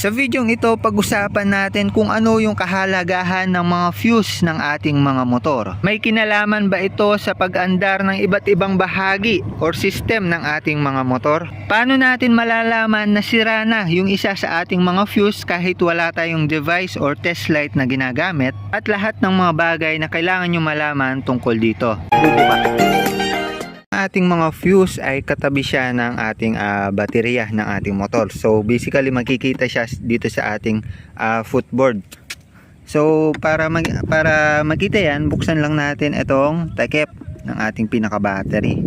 Sa videong ito, pag-usapan natin kung ano yung kahalagahan ng mga fuse ng ating mga motor. May kinalaman ba ito sa pag-andar ng iba't ibang bahagi or system ng ating mga motor? Paano natin malalaman na sira na yung isa sa ating mga fuse kahit wala tayong device or test light na ginagamit? At lahat ng mga bagay na kailangan nyo malaman tungkol dito. Bubuka ating mga fuse ay katabi siya ng ating ah, baterya ng ating motor. So basically makikita siya dito sa ating ah, footboard. So para mag para makita 'yan, buksan lang natin itong takip ng ating pinaka battery.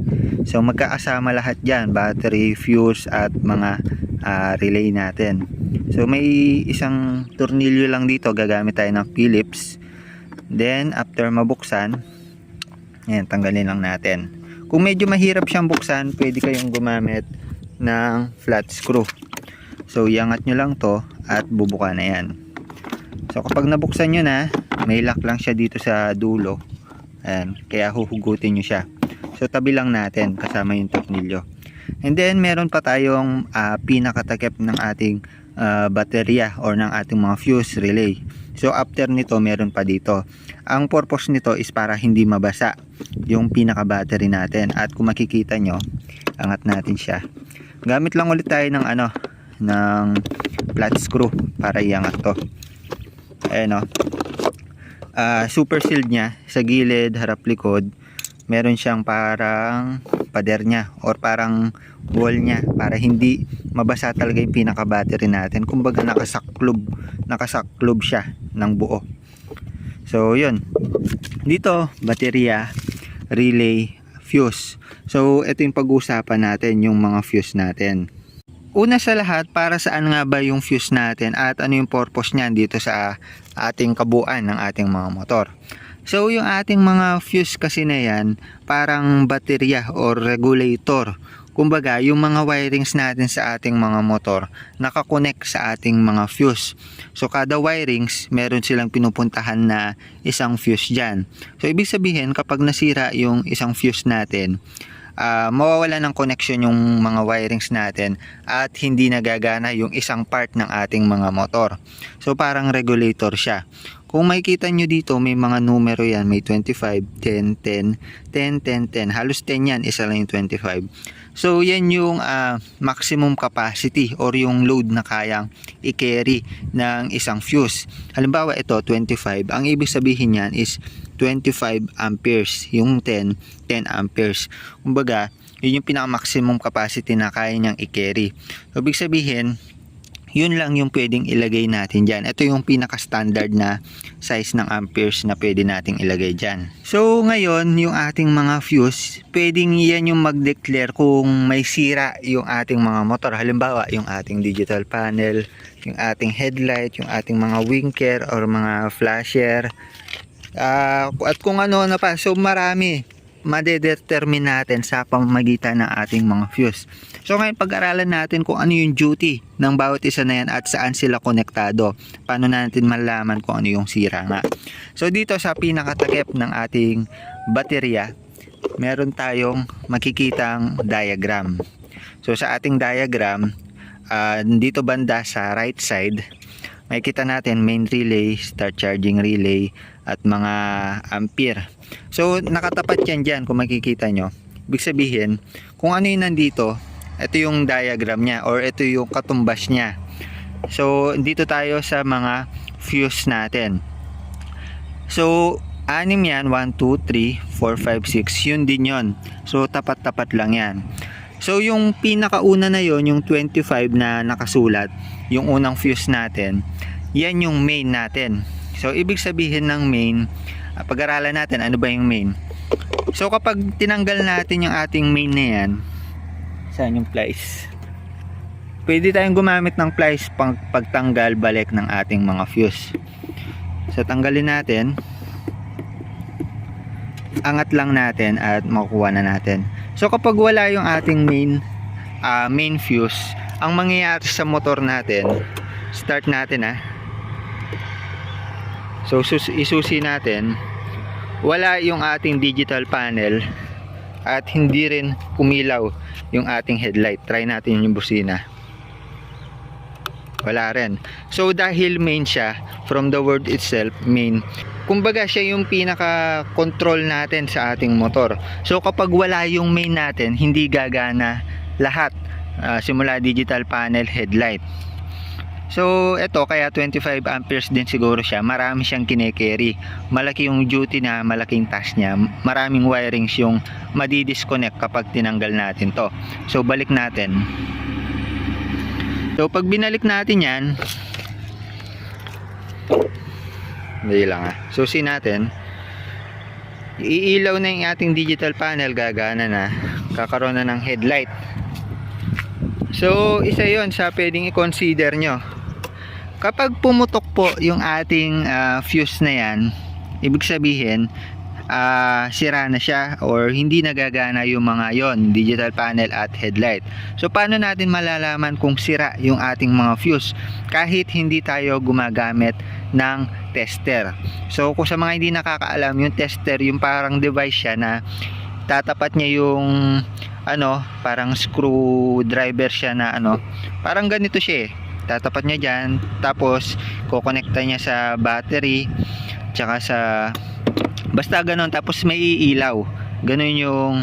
So magkakasama lahat diyan, battery, fuse at mga ah, relay natin. So may isang tornilyo lang dito, gagamit tayo ng Phillips. Then after mabuksan, ayan, tanggalin lang natin. Kung medyo mahirap siyang buksan, pwede kayong gumamit ng flat screw. So, iangat nyo lang to at bubuka na yan. So, kapag nabuksan nyo na, may lock lang siya dito sa dulo. Ayan, kaya huhugutin nyo siya. So, tabi lang natin kasama yung tornilyo. And then, meron pa tayong ah, pinakatakip ng ating ah, baterya or ng ating mga fuse relay. So, after nito, meron pa dito. Ang purpose nito is para hindi mabasa yung pinaka battery natin. At kung makikita nyo angat natin siya. Gamit lang ulit tayo ng ano ng flat screw para iangat to. Ayan o Ah, super sealed niya sa gilid harap likod. Meron siyang parang pader niya or parang wall niya para hindi mabasa talaga yung pinaka battery natin kumbaga nakasaklob nakasaklob siya ng buo so yun dito baterya relay, fuse. So, ito yung pag-uusapan natin, yung mga fuse natin. Una sa lahat, para saan nga ba yung fuse natin at ano yung purpose niyan dito sa ating kabuuan ng ating mga motor. So, yung ating mga fuse kasi na yan, parang baterya or regulator. Kumbaga, yung mga wirings natin sa ating mga motor, nakakonect sa ating mga fuse. So, kada wirings, meron silang pinupuntahan na isang fuse dyan. So, ibig sabihin, kapag nasira yung isang fuse natin, ah, mawawala ng connection yung mga wirings natin at hindi nagagana yung isang part ng ating mga motor. So, parang regulator siya. Kung makikita nyo dito, may mga numero yan. May 25, 10, 10, 10, 10, 10. Halos 10 yan, isa lang yung 25. So, yan yung ah, maximum capacity or yung load na kayang i-carry ng isang fuse. Halimbawa, ito, 25. Ang ibig sabihin yan is 25 amperes. Yung 10, 10 amperes. Kumbaga, yun yung pinaka-maximum capacity na kaya niyang i-carry. So, ibig sabihin, yun lang yung pwedeng ilagay natin dyan. Ito yung pinaka-standard na size ng amperes na pwede nating ilagay dyan. So, ngayon, yung ating mga fuse, pwedeng yan yung mag-declare kung may sira yung ating mga motor. Halimbawa, yung ating digital panel, yung ating headlight, yung ating mga winker or mga flasher, Ah, at kung ano na pa. So, marami madedetermine natin sa pamamagitan ng ating mga fuse. So ngayon pag-aralan natin kung ano yung duty ng bawat isa na yan at saan sila konektado. Paano natin malaman kung ano yung sira nga. So dito sa pinakatakip ng ating baterya, meron tayong makikitang diagram. So sa ating diagram, ah, dito banda sa right side, makikita natin main relay, start charging relay, at mga ampere. So, nakatapat yan dyan kung makikita nyo. Ibig sabihin, kung ano yung nandito, ito yung diagram niya or ito yung katumbas niya. So, dito tayo sa mga fuse natin. So, anim yan, 1, 2, 3, 4, 5, 6, yun din yon. So, tapat-tapat lang yan. So, yung pinakauna na yon yung 25 na nakasulat, yung unang fuse natin, yan yung main natin. So, ibig sabihin ng main, ah, pag-aralan natin, ano ba yung main? So, kapag tinanggal natin yung ating main na yan, saan yung plies? Pwede tayong gumamit ng plies pang pagtanggal balik ng ating mga fuse. So, tanggalin natin. Angat lang natin at makukuha na natin. So, kapag wala yung ating main, ah, main fuse, ang mangyayari sa motor natin, start natin ah, So sus- isusi natin, wala yung ating digital panel at hindi rin umilaw yung ating headlight. Try natin yung busina. wala rin. So dahil main siya, from the word itself, main, kumbaga siya yung pinaka control natin sa ating motor. So kapag wala yung main natin, hindi gagana lahat. Ah, simula digital panel, headlight. So, ito kaya 25 amperes din siguro siya. Marami siyang kine-carry. Malaki yung duty na malaking task niya. Maraming wirings yung madi-disconnect kapag tinanggal natin to. So, balik natin. So, pag binalik natin yan, hindi lang ah. Susi natin, iilaw na yung ating digital panel, gagana na. Kakaroon na ng headlight. So, isa yon sa pwedeng i-consider nyo. Kapag pumutok po yung ating ah, fuse na yan, ibig sabihin, ah, sira na siya or hindi nagagana yung mga yon digital panel at headlight. So, paano natin malalaman kung sira yung ating mga fuse kahit hindi tayo gumagamit ng tester. So, kung sa mga hindi nakakaalam, yung tester, yung parang device siya na tatapat niya yung ano, parang screwdriver siya na ano, parang ganito siya eh. Tatapat niya dyan, tapos kukonekta niya sa battery, tsaka sa, basta ganon, tapos may iilaw. Ganon yung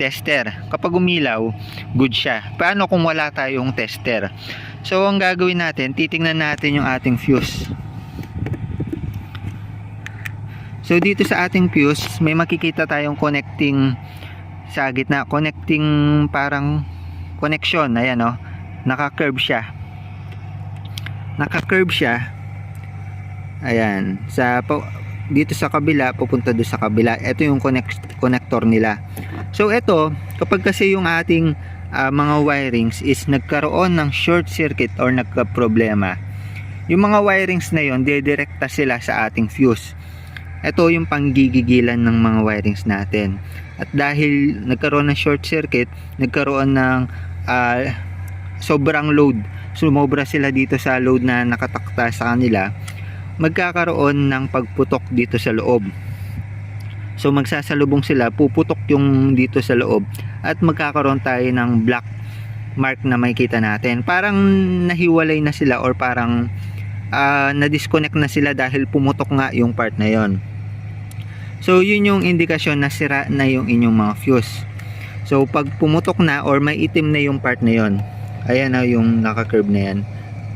tester. Kapag umilaw, good siya. Paano kung wala tayong tester? So, ang gagawin natin, titingnan natin yung ating fuse. So, dito sa ating fuse, may makikita tayong connecting sa gitna connecting parang connection ayan oh naka-curve siya naka-curve siya. Ayan. Sa dito sa kabila pupunta doon sa kabila. Ito yung connect connector nila. So ito kapag kasi yung ating ah, mga wirings is nagkaroon ng short circuit or nagka-problema yung mga wirings na yon dedirekta sila sa ating fuse. Ito yung panggigigilan ng mga wirings natin. At dahil nagkaroon ng short circuit, nagkaroon ng ah, sobrang load. Sumobra sila dito sa load na nakatakta sa kanila. Magkakaroon ng pagputok dito sa loob. So magsasalubong sila, puputok yung dito sa loob at magkakaroon tayo ng black mark na makikita natin. Parang nahiwalay na sila or parang ah, na-disconnect na sila dahil pumutok nga yung part na yon. So, yun yung indikasyon na sira na yung inyong mga fuse. So, pag pumutok na or may itim na yung part na yon, ayan na yung naka-curve na yan.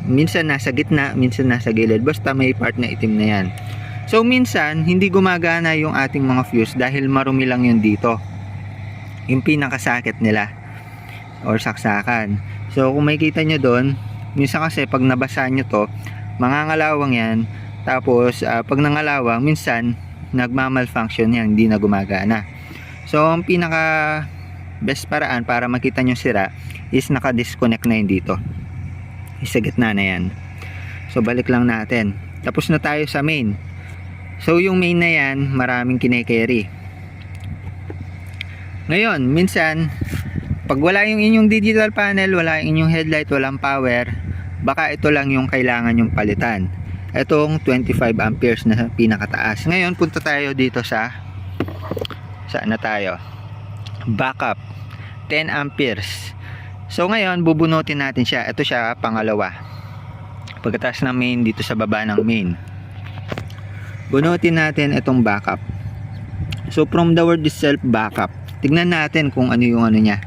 Minsan nasa gitna, minsan nasa gilid. Basta may part na itim na yan. So, minsan, hindi gumagana yung ating mga fuse dahil marumi lang yun dito. Yung pinakasakit nila or saksakan. So, kung makikita nyo doon, minsan kasi pag nabasa nyo to, mangangalawang yan. Tapos, ah, pag nangalawang, minsan, nagmamalfunction yan, hindi na gumagana. So, ang pinaka best paraan para makita nyo sira is naka-disconnect na yun dito. Sa gitna na yan. So, balik lang natin. Tapos na tayo sa main. So, yung main na yan, maraming kine-carry. Ngayon, minsan, pag wala yung inyong digital panel, wala yung inyong headlight, walang power, baka ito lang yung kailangan yung palitan itong 25 amperes na pinakataas ngayon punta tayo dito sa saan na tayo backup 10 amperes. So ngayon bubunutin natin siya. Ito siya pangalawa. Pagkatapos ng main dito sa baba ng main. Bunutin natin itong backup. So from the word itself backup. Tignan natin kung ano yung ano niya.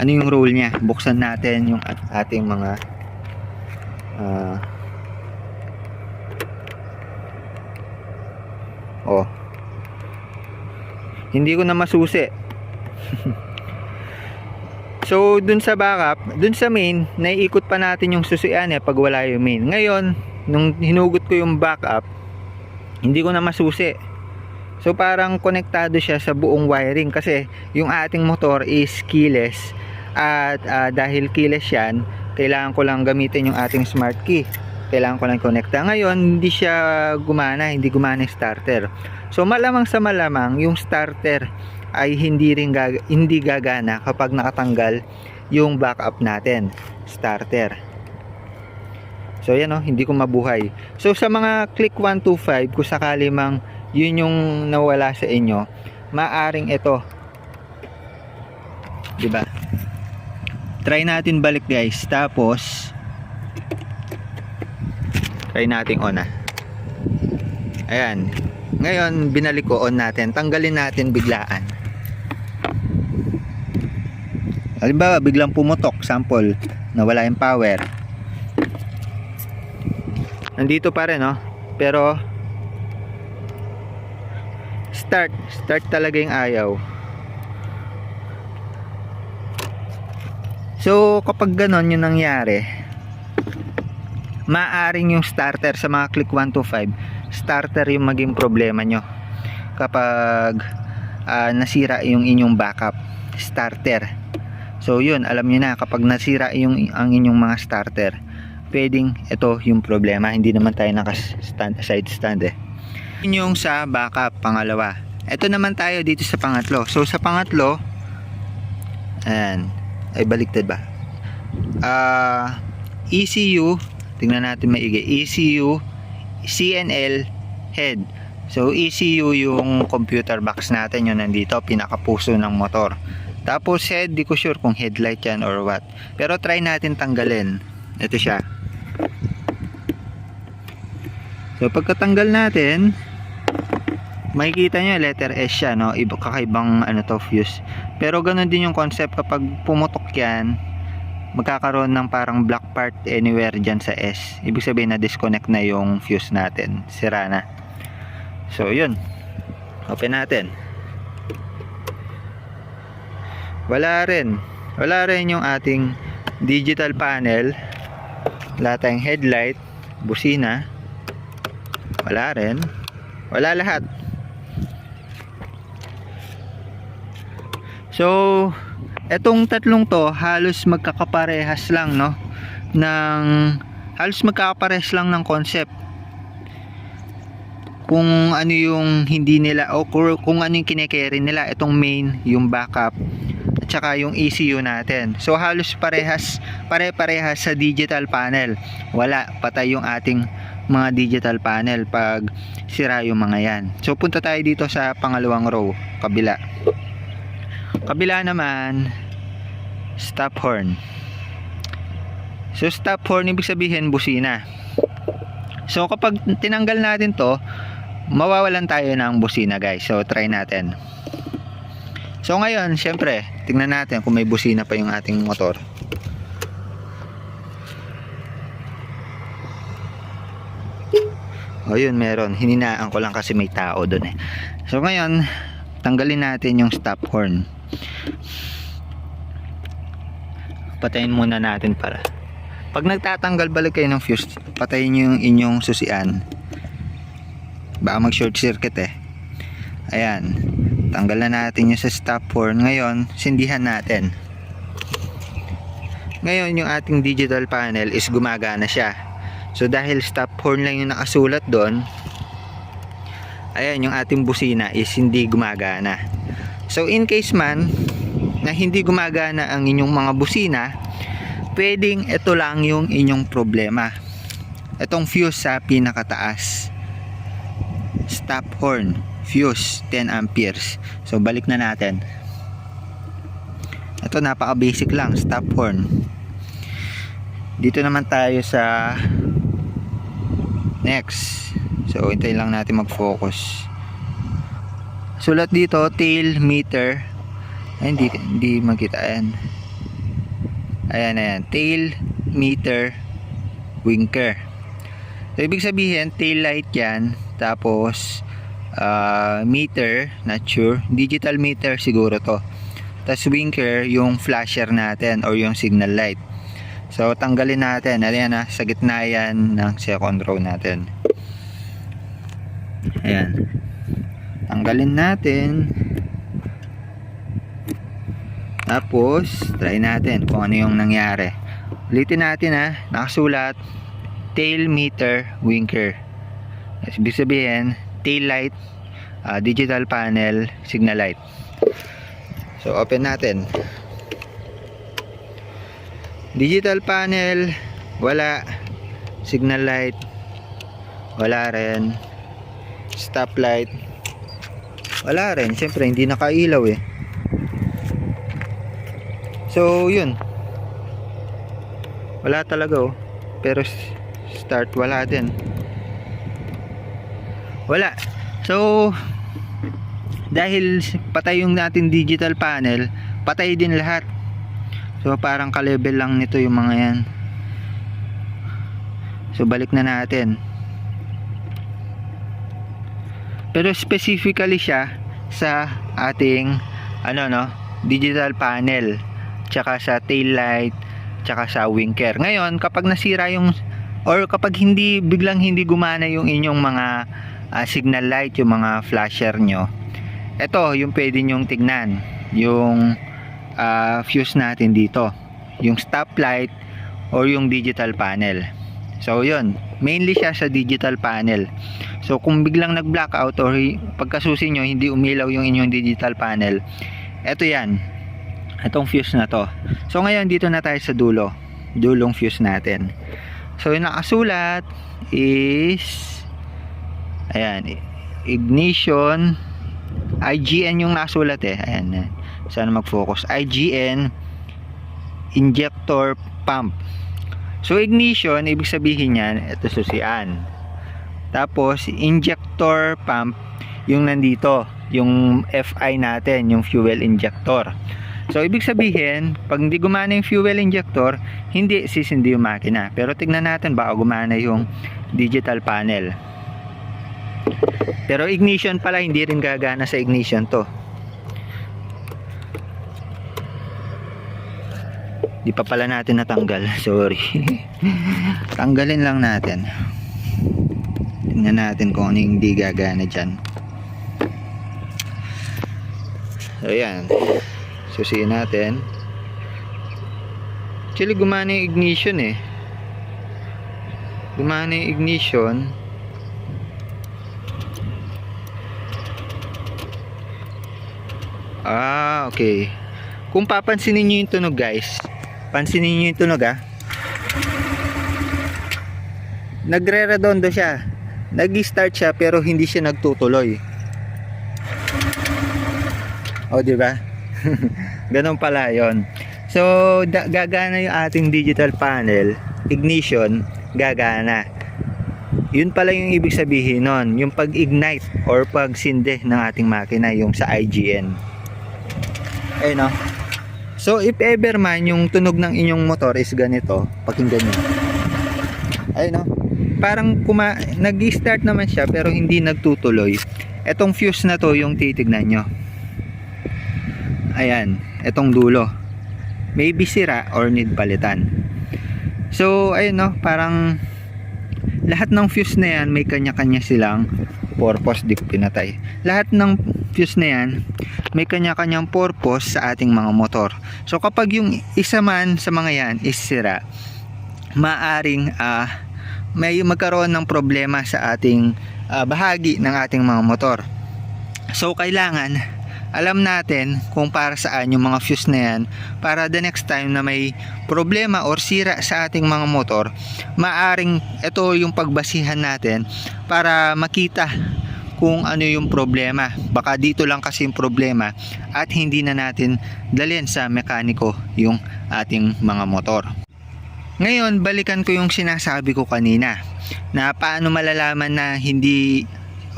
Ano yung role niya. Buksan natin yung at- ating mga ah, Oh. Hindi ko na masusi. so, dun sa backup, dun sa main, naiikot pa natin yung susian eh pag wala yung main. Ngayon, nung hinugot ko yung backup, hindi ko na masusi. So, parang konektado siya sa buong wiring kasi yung ating motor is keyless. At ah, dahil keyless yan, kailangan ko lang gamitin yung ating smart key kailangan ko lang konekta. Ngayon, hindi siya gumana, hindi gumana yung starter. So, malamang sa malamang, yung starter ay hindi rin gag hindi gagana kapag nakatanggal yung backup natin, starter. So, yan o, hindi ko mabuhay. So, sa mga click 125, kung sakali mang yun yung nawala sa inyo, maaring ito. 'Di ba? Try natin balik guys. Tapos, Try natin on ah. Ayan. Ngayon, binalik ko on natin. Tanggalin natin biglaan. Halimbawa, biglang pumutok. Sample, nawala yung power. Nandito pa rin, no? Pero, start. Start talaga yung ayaw. So, kapag ganon yung nangyari, maaring yung starter sa mga click 1 to 5, starter yung maging problema nyo. Kapag ah, nasira yung inyong backup starter. So, yun, alam nyo na, kapag nasira yung, ang inyong mga starter, pwedeng ito yung problema. Hindi naman tayo naka-stand, side stand eh. Yun yung sa backup, pangalawa. Ito naman tayo dito sa pangatlo. So, sa pangatlo, ayan, ay baliktad ba? Ah, ECU, tingnan natin maigi. ECU, CNL, head. So, ECU yung computer box natin, yun nandito, pinakapuso ng motor. Tapos head, di ko sure kung headlight yan or what. Pero try natin tanggalin. Ito siya. So, pagkatanggal natin, makikita nyo letter S siya no? Iba kakaibang ano to fuse. Pero ganun din yung concept kapag pumutok yan magkakaroon ng parang black part anywhere dyan sa S. Ibig sabihin na disconnect na yung fuse natin. Sira na. So yun. Open natin wala rin. Wala rin yung ating digital panel. Wala tayong headlight. Busina. Wala rin. Wala lahat. So, etong tatlong to halos magkakaparehas lang no? Ng halos magkakaparehas lang ng concept. Kung ano yung hindi nila o kung, ano yung kine-carry nila itong main, yung backup at yung ECU natin. So halos parehas pare-parehas sa digital panel. Wala patay yung ating mga digital panel pag sira yung mga yan. So punta tayo dito sa pangalawang row, kabila kabila naman stop horn so stop horn ibig sabihin busina so kapag tinanggal natin to mawawalan tayo ng busina guys so try natin so ngayon syempre tingnan natin kung may busina pa yung ating motor. O yun meron. Hininaan ko lang kasi may tao doon eh. So ngayon tanggalin natin yung stop horn. Patayin muna natin para. Pag nagtatanggal balik kayo ng fuse. Patayin nyo yung inyong susian. Baka mag short circuit eh. Ayan tanggal na natin yung sa stop horn. Ngayon sindihan natin. Ngayon yung ating digital panel is gumagana siya. So dahil stop horn lang yung nakasulat doon ayan yung ating busina is hindi gumagana. So in case man na hindi gumagana ang inyong mga busina, pwedeng ito lang yung inyong problema. Itong fuse sa pinakataas. Stop horn, fuse 10 amperes. So balik na natin. Ito napaka basic lang, stop horn. Dito naman tayo sa next. So hintayin lang natin mag-focus sulat dito tail meter ay hindi hindi makita ayan ayan ayan tail meter winker so ibig sabihin tail light yan tapos uh, meter not sure. Digital meter siguro to. Tapos winker yung flasher natin or yung signal light. So tanggalin natin. Ayan na sa gitna yan ng second row natin. Ayan. Tanggalin natin. Tapos try natin kung ano yung nangyari. Ulitin natin ha nakasulat tail meter winker. Ibig sabihin tail light uh, digital panel signal light. So open natin. Digital panel wala. Signal light wala rin. Stop light wala rin. Syempre hindi nakailaw eh. So yun. Wala talaga oh. Pero Start wala din. Wala. So, dahil patay yung natin digital panel, patay din lahat. So, parang ka-level lang nito yung mga yan. So, balik na natin. Pero specifically siya sa ating ano no, digital panel, tsaka sa tail light, tsaka sa winker. Ngayon, kapag nasira yung or kapag hindi biglang hindi gumana yung inyong mga ah, signal light, yung mga flasher nyo, ito yung pwede nyong tignan, yung ah, fuse natin dito, yung stoplight or yung digital panel. So yun, mainly siya sa digital panel. So kung biglang nag-blackout or hi- pagkasusi nyo hindi umilaw yung inyong digital panel, eto yan. Itong fuse na to. So ngayon dito na tayo sa dulo. Dulong fuse natin. So yung nakasulat is ayan, ignition IGN yung nasulat eh. Ayan. Sana mag-focus. IGN injector pump. So ignition, ibig sabihin niyan, ito susian. Tapos injector pump, yung nandito, yung FI natin, yung fuel injector. So ibig sabihin, pag hindi gumana yung fuel injector, hindi sisindi yung makina. Pero tignan natin baka gumana yung digital panel. Pero ignition pala, hindi rin gagana sa ignition to. Di pa pala natin natanggal. Sorry. Tanggalin lang natin. Tingnan natin kung ano hindi gagana dyan. So, yan. Susiin natin. Actually, gumana yung ignition eh. Gumana yung ignition. Ah, okay. Kung papansinin nyo yung tunog guys, pansinin nyo yung tunog ah. Nagre-redondo siya. Nag-start siya pero hindi siya nagtutuloy. O, di ba? Ganun pala 'yon. So, gagana yung ating digital panel, ignition, gagana. Yun pala yung ibig sabihin nun, yung pag-ignite or pag-sinde ng ating makina, yung sa IGN. Ayun no? So, if ever man yung tunog ng inyong motor is ganito, pakinggan nyo. Ayun no? Parang kuma nag-start naman siya pero hindi nagtutuloy. Etong fuse na to yung titignan nyo. Ayan, etong dulo. Maybe sira or need palitan. So, ayun no, parang lahat ng fuse na yan may kanya-kanya silang purpose di ko pinatay. Lahat ng fuse na yan may kanya-kanyang purpose sa ating mga motor. So kapag yung isa man sa mga yan is sira, maaring ah, may magkaroon ng problema sa ating ah, bahagi ng ating mga motor. So kailangan alam natin kung para saan yung mga fuse na yan para the next time na may problema or sira sa ating mga motor maaring ito yung pagbasihan natin para makita kung ano yung problema. Baka dito lang kasi yung problema at hindi na natin dalhin sa mekaniko yung ating mga motor. Ngayon balikan ko yung sinasabi ko kanina na paano malalaman na hindi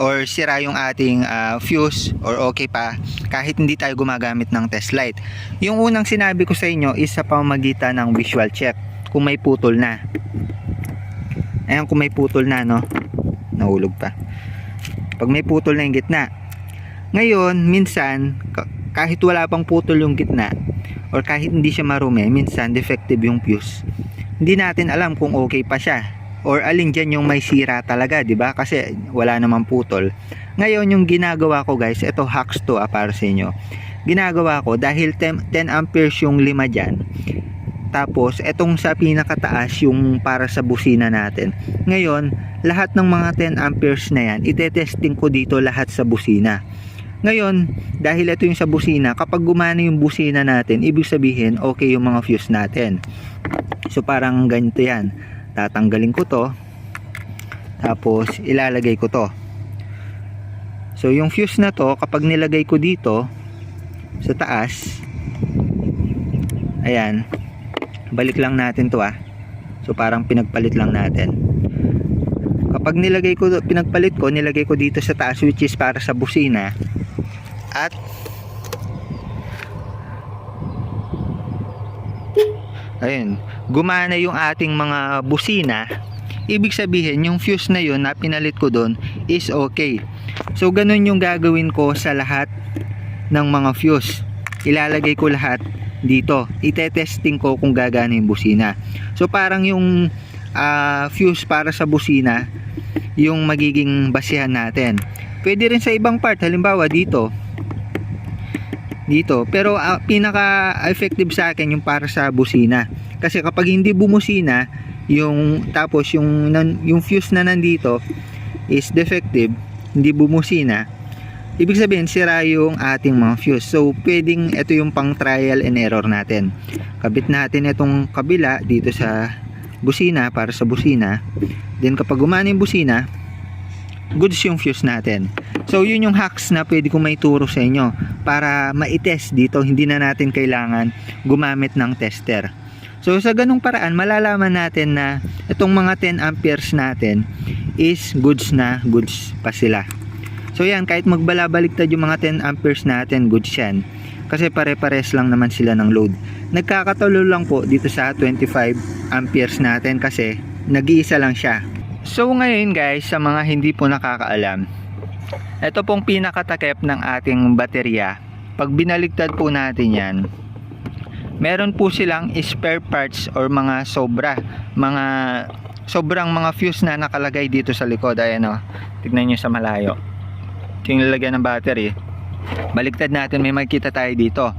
or sira yung ating ah, fuse or okay pa kahit hindi tayo gumagamit ng test light. Yung unang sinabi ko sa inyo is sa pamamagitan ng visual check kung may putol na. Ayan kung may putol na no. Nahulog pa. Pag may putol na yung gitna. Ngayon, minsan ka- kahit wala pang putol yung gitna or kahit hindi siya marumi, minsan defective yung fuse. Hindi natin alam kung okay pa siya or alin dyan yung may sira talaga, di ba? Kasi wala namang putol. Ngayon, yung ginagawa ko guys, ito hacks to ah, para sa inyo. Ginagawa ko, dahil 10, 10 amperes yung lima dyan, tapos, etong sa pinakataas, yung para sa busina natin. Ngayon, lahat ng mga 10 amperes na yan, itetesting ko dito lahat sa busina. Ngayon, dahil ito yung sa busina, kapag gumana yung busina natin, ibig sabihin, okay yung mga fuse natin. So, parang ganito yan tatanggalin ko to. Tapos ilalagay ko to. So yung fuse na to kapag nilagay ko dito sa taas ayan balik lang natin to ah. So parang pinagpalit lang natin. Pag nilagay ko, pinagpalit ko, nilagay ko dito sa taas which is para sa busina. At ayun, gumana yung ating mga busina. Ibig sabihin, yung fuse na yun na pinalit ko doon is okay. So, ganun yung gagawin ko sa lahat ng mga fuse. Ilalagay ko lahat dito. Ite-testing ko kung gagana yung busina. So, parang yung ah, fuse para sa busina, yung magiging basihan natin. Pwede rin sa ibang part, halimbawa dito. Dito. Pero ah, pinaka-effective sa akin yung para sa busina. Kasi kapag hindi bumusina, yung tapos yung yung fuse na nandito is defective, hindi bumusina. Ibig sabihin sira yung ating mga fuse. So pwedeng ito yung pang trial and error natin. Kabit natin itong kabila dito sa busina para sa busina. Then kapag gumana yung busina, goods yung fuse natin. So yun yung hacks na pwede kong may turo sa inyo para ma-test dito. Hindi na natin kailangan gumamit ng tester. So sa ganung paraan malalaman natin na itong mga 10 amperes natin is goods na goods pa sila. So yan kahit magbalabaliktad yung mga 10 amperes natin goods yan. Kasi pare-pares lang naman sila ng load. Nagkakatalo lang po dito sa 25 amperes natin kasi nag-iisa lang siya. So ngayon guys sa mga hindi po nakakaalam ito pong pinakatakip ng ating baterya. Pag binaligtad po natin yan, meron po silang spare parts or mga sobra. Mga sobrang mga fuse na nakalagay dito sa likod. Ayan o. Tignan nyo sa malayo. Ito yung lalagyan ng battery. Baligtad natin, may makikita tayo dito.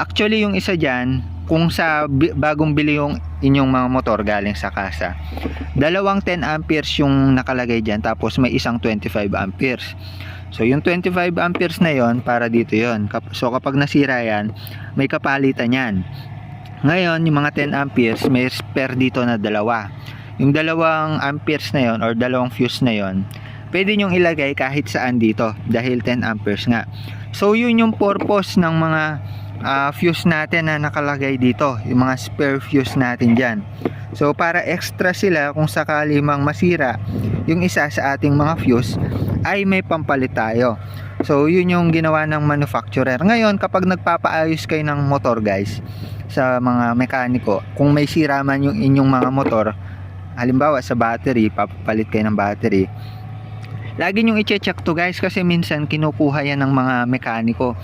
Actually, yung isa dyan, kung sa bagong bili yung inyong mga motor galing sa kasa, dalawang 10 amperes yung nakalagay dyan, tapos may isang 25 amperes. So, yung 25 amperes na yon para dito yon. So, kapag nasira yan, may kapalitan yan. Ngayon, yung mga 10 amperes, may spare dito na dalawa. Yung dalawang amperes na yon or dalawang fuse na yon, pwede nyong ilagay kahit saan dito dahil 10 amperes nga. So, yun yung purpose ng mga ah, fuse natin na nakalagay dito. Yung mga spare fuse natin dyan. So, para extra sila kung sakali mang masira yung isa sa ating mga fuse, ay may pampalit tayo. So, yun yung ginawa ng manufacturer. Ngayon, kapag nagpapaayos kayo ng motor guys, sa mga mekaniko, kung may sira man yung inyong mga motor, halimbawa sa battery, papalit kayo ng battery, lagi nyong i-check to guys kasi minsan kinukuha yan ng mga mekaniko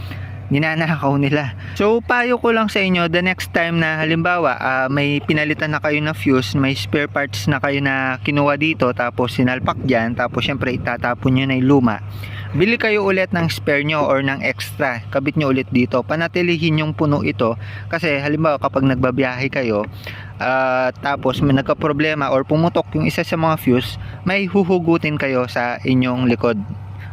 ninanakaw nila. So, payo ko lang sa inyo, the next time na halimbawa, ah, may pinalitan na kayo na fuse, may spare parts na kayo na kinuha dito, tapos sinalpak dyan, tapos syempre itatapon nyo na yung luma. Bili kayo ulit ng spare nyo or ng extra, kabit nyo ulit dito, panatilihin yung puno ito, kasi halimbawa kapag nagbabiyahe kayo, ah, tapos may nagka-problema or pumutok yung isa sa mga fuse, may huhugutin kayo sa inyong likod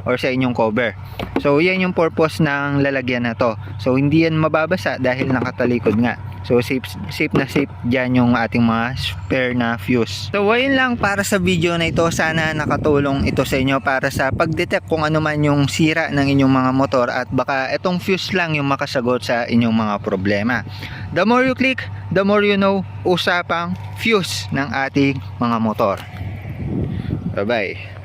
or sa inyong cover. So, yan yung purpose ng lalagyan na to. So, hindi yan mababasa dahil nakatalikod nga. So, safe, safe na safe dyan yung ating mga spare na fuse. So, ayun lang para sa video na ito. Sana nakatulong ito sa inyo para sa pag-detect kung ano man yung sira ng inyong mga motor at baka itong fuse lang yung makasagot sa inyong mga problema. The more you click, the more you know usapang fuse ng ating mga motor. Bye-bye.